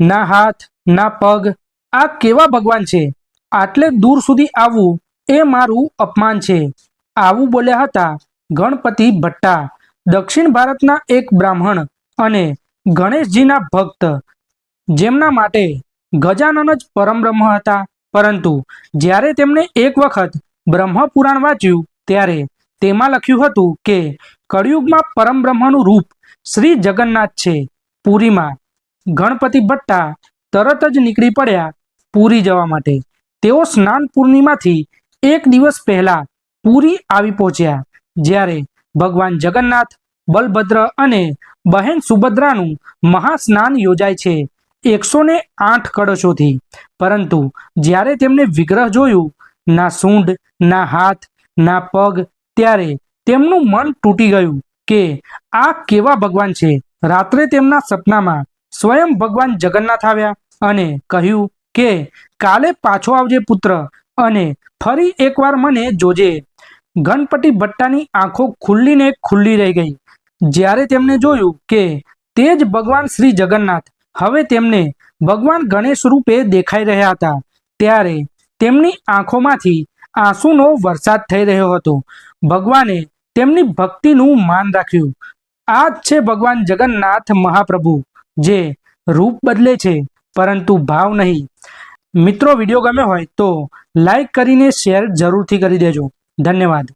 ના હાથ, ના પગ, આ કેવા ભગવાન છે? આટલે દૂર સુધી આવવું એ મારું અપમાન છે. આવું બોલ્યા હતા ગણપતિ ભટ્ટા, દક્ષિણ ભારતના એક બ્રાહ્મણ અને ગણેશજીના ભક્ત, જેમના માટે ગજાનન જ પરમબ્રહ્મ હતા. પરંતુ જ્યારે તેમણે એક વખત બ્રહ્મપુરાણ વાંચ્યું, ત્યારે તેમાં લખ્યું હતું કે, કળિયુગમાં પરમબ્રહ્મનું રૂપ શ્રી જગન્નાથ છે. પુરીમાં ગણપતિ ભટ્ટા તરત જ નીકળી પડ્યા પુરી જવા માટે. તેઓ સ્નાન પૂર્ણિમાથી એક દિવસ પહેલા પુરી આવી પહોંચ્યા, જ્યારે ભગવાન જગન્નાથ, બલભદ્ર અને બહેન સુભદ્રાનું મહાસ્નાન યોજાય છે એકસો ને આઠ કળશોથી. પરંતુ જ્યારે તેમણે વિગ્રહ જોયું, ના સૂંઢ, ના હાથ, ના પગ, ત્યારે તેમનું મન તૂટી ગયું કે આ કેવા ભગવાન છે. રાત્રે તેમના સપનામાં સ્વયં ભગવાન જગન્નાથ આવ્યા અને કહ્યું કે, કાલે પાછો આવજે પુત્ર અને ફરી એકવાર મને જોજે. ગણપતિ ભટ્ટાની આંખો ખુલ્લીને ખુલ્લી રહી ગઈ. જ્યારે તેમણે જોયું કે તે જ ભગવાન શ્રી જગન્નાથ હવે તેમને ભગવાન ગણેશ રૂપે દેખાઈ રહ્યા હતા, ત્યારે તેમની આંખોમાંથી આંસુનો વરસાદ થઈ રહ્યો હતો. ભગવાને તેમની ભક્તિનું માન રાખ્યું. આ જ છે ભગવાન જગન્નાથ મહાપ્રભુ. જે રૂપ બદલે છે, પરંતુ ભાવ નહીં. મિત્રો વીડિયો ગમે હોય તો લાઈક કરીને શેર જરૂરથી કરી દેજો. ધન્યવાદ.